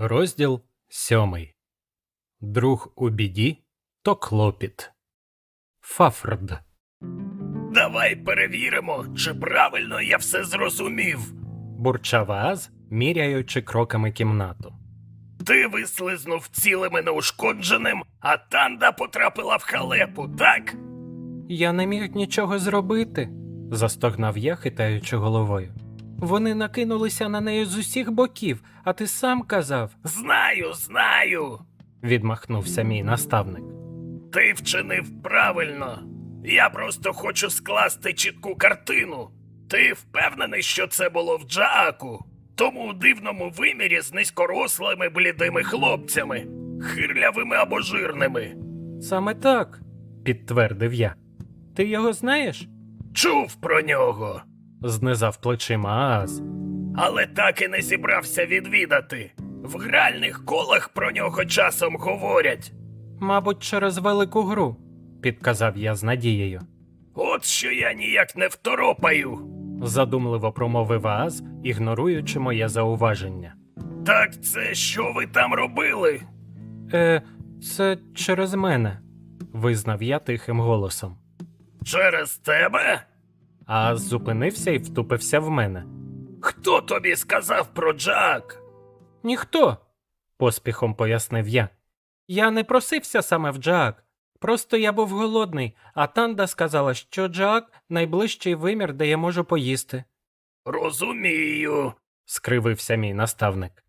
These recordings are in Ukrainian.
Розділ сьомий. Друг у біді то клопіт. Фафрд. Давай перевіримо, чи правильно я все зрозумів. Бурчав Ааз, міряючи кроками кімнату. Ти вислизнув цілим і неушкодженим, а танда потрапила в халепу, так? Я не міг нічого зробити, застогнав я, хитаючи головою. Вони накинулися на неї з усіх боків, а ти сам казав, Знаю, знаю. відмахнувся мій наставник. Ти вчинив правильно. Я просто хочу скласти чітку картину. Ти впевнений, що це було в Джааку? Тому у дивному вимірі з низькорослими блідими хлопцями, хирлявими або жирними. Саме так, підтвердив я. Ти його знаєш? Чув про нього, знизав плечима Ааз. але так і не зібрався відвідати. В гральних колах про нього часом говорять. Мабуть, через велику гру, підказав я з надією. От що я ніяк не второпаю. задумливо промовив Ааз, ігноруючи моє зауваження. Так це що ви там робили? Е, це через мене, визнав я тихим голосом. Через тебе? Ааз зупинився і втупився в мене. Хто тобі сказав про Джак? Ніхто, поспіхом пояснив я. Я не просився саме в Джаак. Просто я був голодний, а Танда сказала, що Джаак найближчий вимір, де я можу поїсти, Розумію. скривився мій наставник.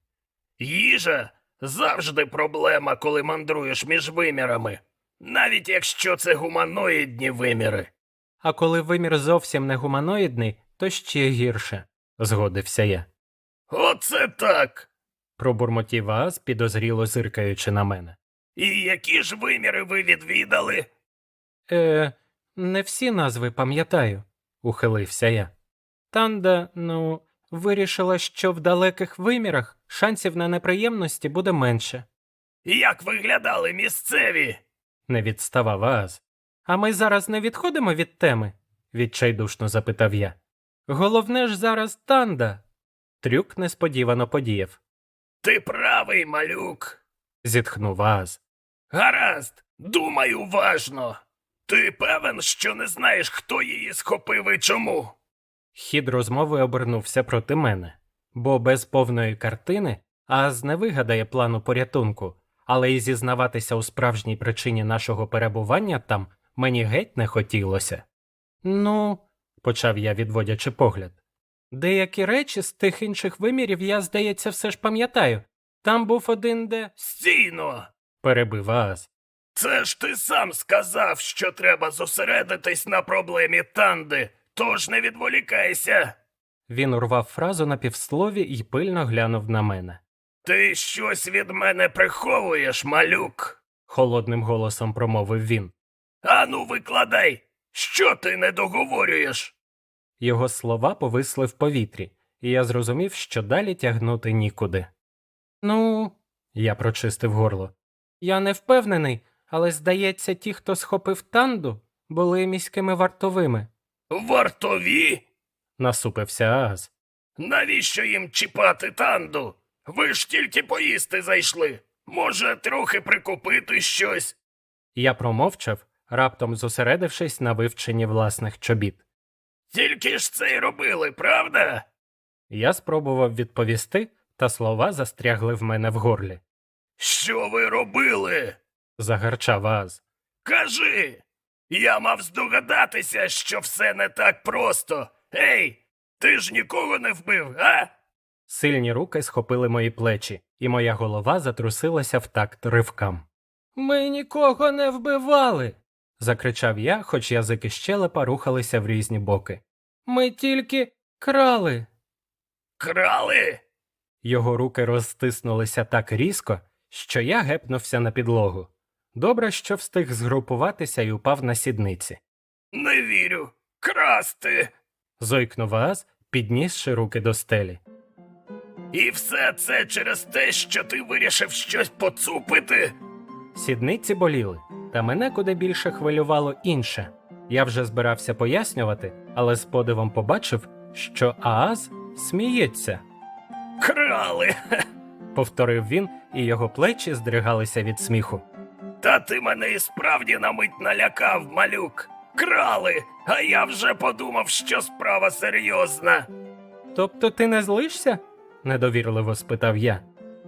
Їжа завжди проблема, коли мандруєш між вимірами, навіть якщо це гуманоїдні виміри. А коли вимір зовсім не гуманоїдний, то ще гірше, згодився я. Оце так. Пробурмотів Ааз, підозріло зиркаючи на мене. І які ж виміри ви відвідали? Е, не всі назви пам'ятаю, ухилився я. Танда, ну, вирішила, що в далеких вимірах шансів на неприємності буде менше, Як виглядали місцеві? не відставав Ааз. А ми зараз не відходимо від теми? відчайдушно запитав я. Головне ж зараз Танда. Трюк несподівано подіяв, Ти правий, малюк. зітхнув Ааз. Гаразд, думай уважно. Ти певен, що не знаєш, хто її схопив і чому? Хід розмови обернувся проти мене, бо без повної картини Ааз не вигадає плану порятунку, але й зізнаватися у справжній причині нашого перебування там мені геть не хотілося. Ну, почав я, відводячи погляд. Деякі речі з тих інших вимірів я, здається, все ж пам'ятаю. Там був один де. Стійно. перебив Ааз. Це ж ти сам сказав, що треба зосередитись на проблемі Танди, тож не відволікайся. Він урвав фразу на півслові і пильно глянув на мене. Ти щось від мене приховуєш, малюк. Холодним голосом промовив він. Ану, викладай, що ти не договорюєш? Його слова повисли в повітрі, і я зрозумів, що далі тягнути нікуди. Ну, я прочистив горло. Я не впевнений, але здається, ті, хто схопив танду, були міськими вартовими, Вартові? насупився Ааз. Навіщо їм чіпати танду? Ви ж тільки поїсти зайшли. Може, трохи прикупити щось? Я промовчав, раптом зосередившись на вивченні власних чобіт. Тільки ж це й робили, правда? Я спробував відповісти, та слова застрягли в мене в горлі. Що ви робили? Загарчав Ааз. Кажи. Я мав здогадатися, що все не так просто. Ей, ти ж нікого не вбив, а? Сильні руки схопили мої плечі, і моя голова затрусилася в такт ривкам. Ми нікого не вбивали. Закричав я, хоч язики щелепа рухалися в різні боки. Ми тільки крали. Крали? Його руки розтиснулися так різко, що я гепнувся на підлогу. Добре, що встиг згрупуватися і упав на сідниці. Не вірю. Красти. Зойкнув Ааз, піднісши руки до стелі. І все це через те, що ти вирішив щось поцупити? Сідниці боліли, та мене куди більше хвилювало інше. Я вже збирався пояснювати, але з подивом побачив, що Ааз сміється. Крали. повторив він, і його плечі здригалися від сміху. Та ти мене і справді на мить налякав, малюк. Крали, а я вже подумав, що справа серйозна. Тобто ти не злишся? недовірливо спитав я.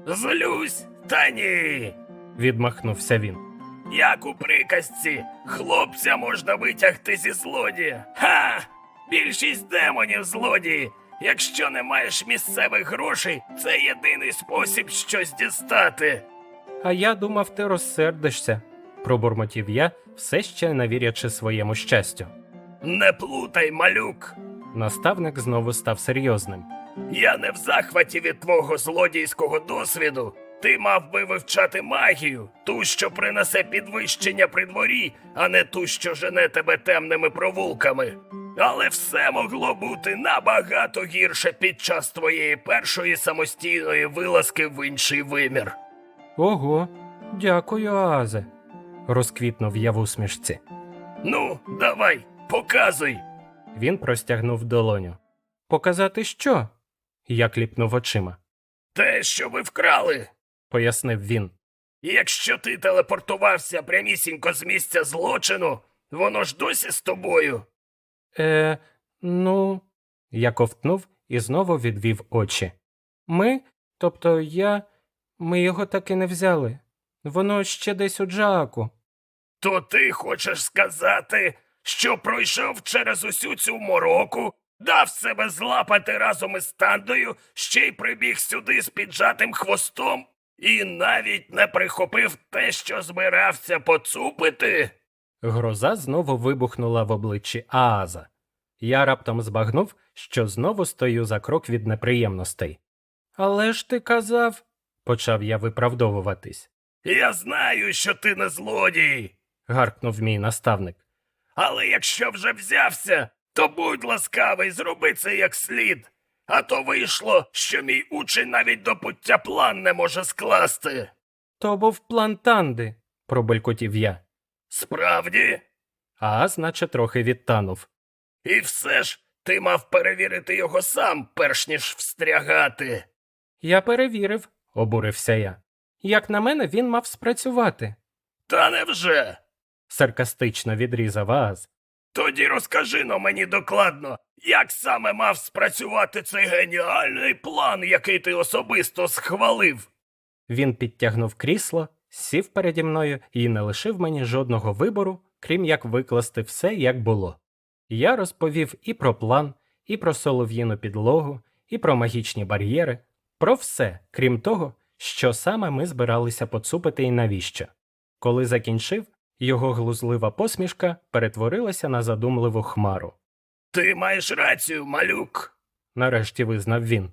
Злюсь, та ні. Відмахнувся він. Як у приказці, хлопця можна витягти зі злодія. Ха! Більшість демонів злодії. Якщо не маєш місцевих грошей, це єдиний спосіб щось дістати. А я думав, ти розсердишся, пробурмотів я, все ще не вірячи своєму щастю. Не плутай, малюк. Наставник знову став серйозним. Я не в захваті від твого злодійського досвіду. Ти мав би вивчати магію, ту, що принесе підвищення при дворі, а не ту, що жене тебе темними провулками. Але все могло бути набагато гірше під час твоєї першої самостійної вилазки в інший вимір. Ого, дякую, Азе, розквітнув я в усмішці. Ну, давай, показуй. Він простягнув долоню. Показати що? Я кліпнув очима, Те, що ви вкрали. Пояснив він. Якщо ти телепортувався прямісінько з місця злочину, воно ж досі з тобою. Е, ну. Я ковтнув і знову відвів очі. Ми, тобто я, ми його таки не взяли. Воно ще десь у Джааку. То ти хочеш сказати, що пройшов через усю цю мороку, дав себе злапати разом із тандою, ще й прибіг сюди з піджатим хвостом і навіть не прихопив те, що збирався поцупити? Гроза знову вибухнула в обличчі Ааза. Я раптом збагнув, що знову стою за крок від неприємностей. Але ж ти казав, почав я виправдовуватись, Я знаю, що ти не злодій. гаркнув мій наставник. Але якщо вже взявся, то будь ласкавий, зроби це як слід. А то вийшло, що мій учень навіть до пуття план не може скласти. То був план Танди, пробелькотів я. Справді? Ааз наче трохи відтанув. І все ж ти мав перевірити його сам, перш ніж встрягати. Я перевірив, обурився я. Як на мене, він мав спрацювати, Та невже? саркастично відрізав Ааз. Тоді розкажи но мені докладно, як саме мав спрацювати цей геніальний план, який ти особисто схвалив. Він підтягнув крісло, сів переді мною і не лишив мені жодного вибору, крім як викласти все, як було. Я розповів і про план, і про солов'їну підлогу, і про магічні бар'єри, про все, крім того, що саме ми збиралися поцупити і навіщо. Коли закінчив, його глузлива посмішка перетворилася на задумливу хмару. Ти маєш рацію, малюк. Нарешті визнав він.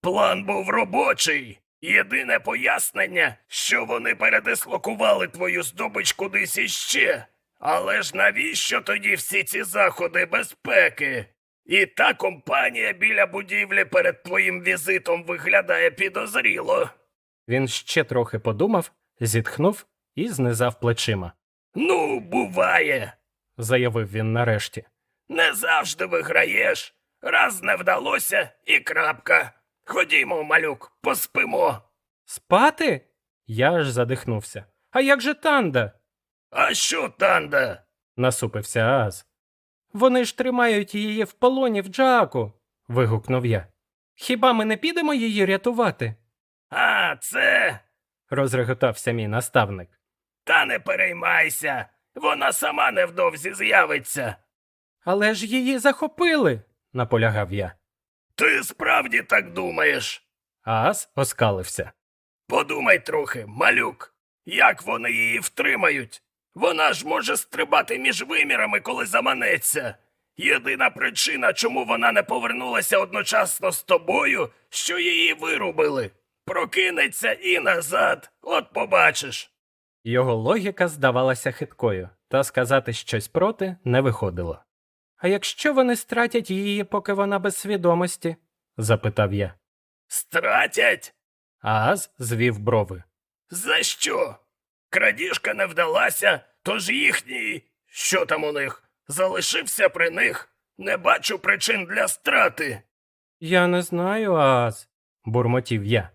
План був робочий. Єдине пояснення, що вони передислокували твою здобич кудись іще. Але ж навіщо тоді всі ці заходи безпеки? І та компанія біля будівлі перед твоїм візитом виглядає підозріло. Він ще трохи подумав, зітхнув і знизав плечима, Ну, буває. заявив він нарешті. Не завжди виграєш. Раз не вдалося і крапка. Ходімо, малюк, поспимо. Спати? Я аж задихнувся. А як же танда? А що, танда? насупився Ааз. Вони ж тримають її в полоні в Джааку. вигукнув я. Хіба ми не підемо її рятувати? А, це. розреготався мій наставник. Та не переймайся. Вона сама невдовзі з'явиться. Але ж її захопили, наполягав я. Ти справді так думаєш? Ааз оскалився. Подумай трохи, малюк, як вони її втримають? Вона ж може стрибати між вимірами, коли заманеться. Єдина причина, чому вона не повернулася одночасно з тобою, що її вирубили. Прокинеться і назад, от побачиш. Його логіка здавалася хиткою, та сказати щось проти не виходило. А якщо вони стратять її, поки вона без свідомості? запитав я. Стратять? Ааз звів брови. За що? Крадіжка не вдалася, тож їхній, що там у них, залишився при них. Не бачу причин для страти. Я не знаю, Ааз, бурмотів я.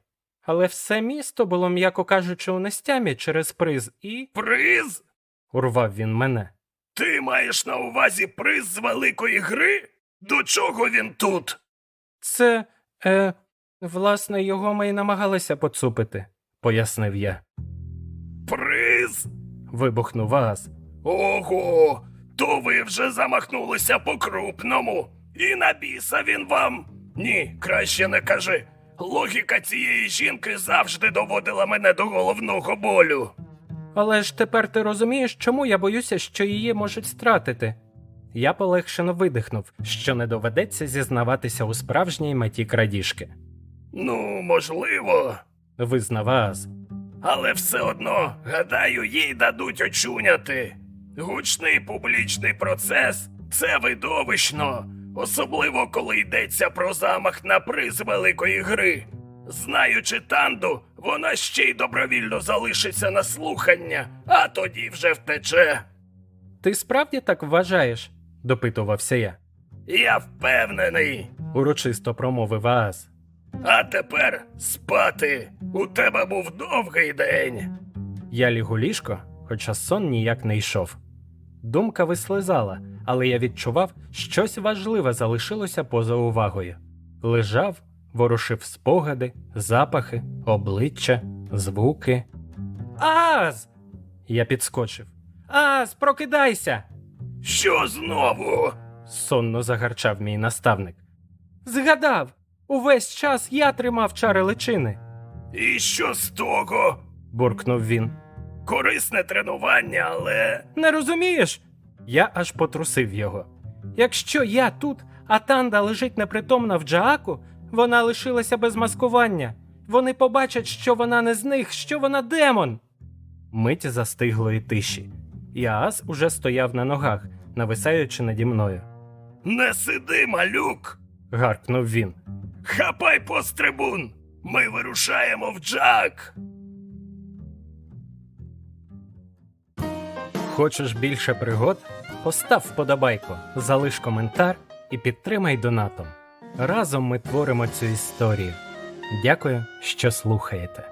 Але все місто було, м'яко кажучи, у нестямі через приз і. Приз? урвав він мене. Ти маєш на увазі приз з великої гри? До чого він тут? Це. е. Власне, його ми й намагалися поцупити, пояснив я. Приз? Вибухнув Ааз. Ого, то ви вже замахнулися по-крупному. І на біса він вам. Ні, краще не кажи. Логіка цієї жінки завжди доводила мене до головного болю. Але ж тепер ти розумієш, чому я боюся, що її можуть стратити. Я полегшено видихнув, що не доведеться зізнаватися у справжній меті крадіжки. Ну, можливо, Визнав Ааз. але все одно, гадаю, їй дадуть очуняти. Гучний публічний процес це видовищно, особливо коли йдеться про замах на приз великої гри. Знаючи танду, вона ще й добровільно залишиться на слухання, а тоді вже втече. Ти справді так вважаєш? допитувався я. Я впевнений. Урочисто промовив Ааз. А тепер спати. У тебе був довгий день. Я ліг у ліжко, хоча сон ніяк не йшов. Думка вислизала, але я відчував, щось важливе залишилося поза увагою. Лежав, ворушив спогади, запахи, обличчя, звуки. Аз! Я підскочив. Аз, прокидайся! Що знову? сонно загарчав мій наставник. Згадав! Увесь час я тримав чари личини, І що з того? буркнув він. Корисне тренування, але. Не розумієш? Я аж потрусив його. Якщо я тут, а танда лежить непритомна в Джааку, вона лишилася без маскування. Вони побачать, що вона не з них, що вона демон. Мить застиглої тиші. І Аас уже стояв на ногах, нависаючи наді мною. Не сиди, малюк! Гаркнув він. Хапай пострибун! Ми вирушаємо в Джак! Хочеш більше пригод? Постав вподобайку, залиш коментар і підтримай донатом. Разом ми творимо цю історію. Дякую, що слухаєте.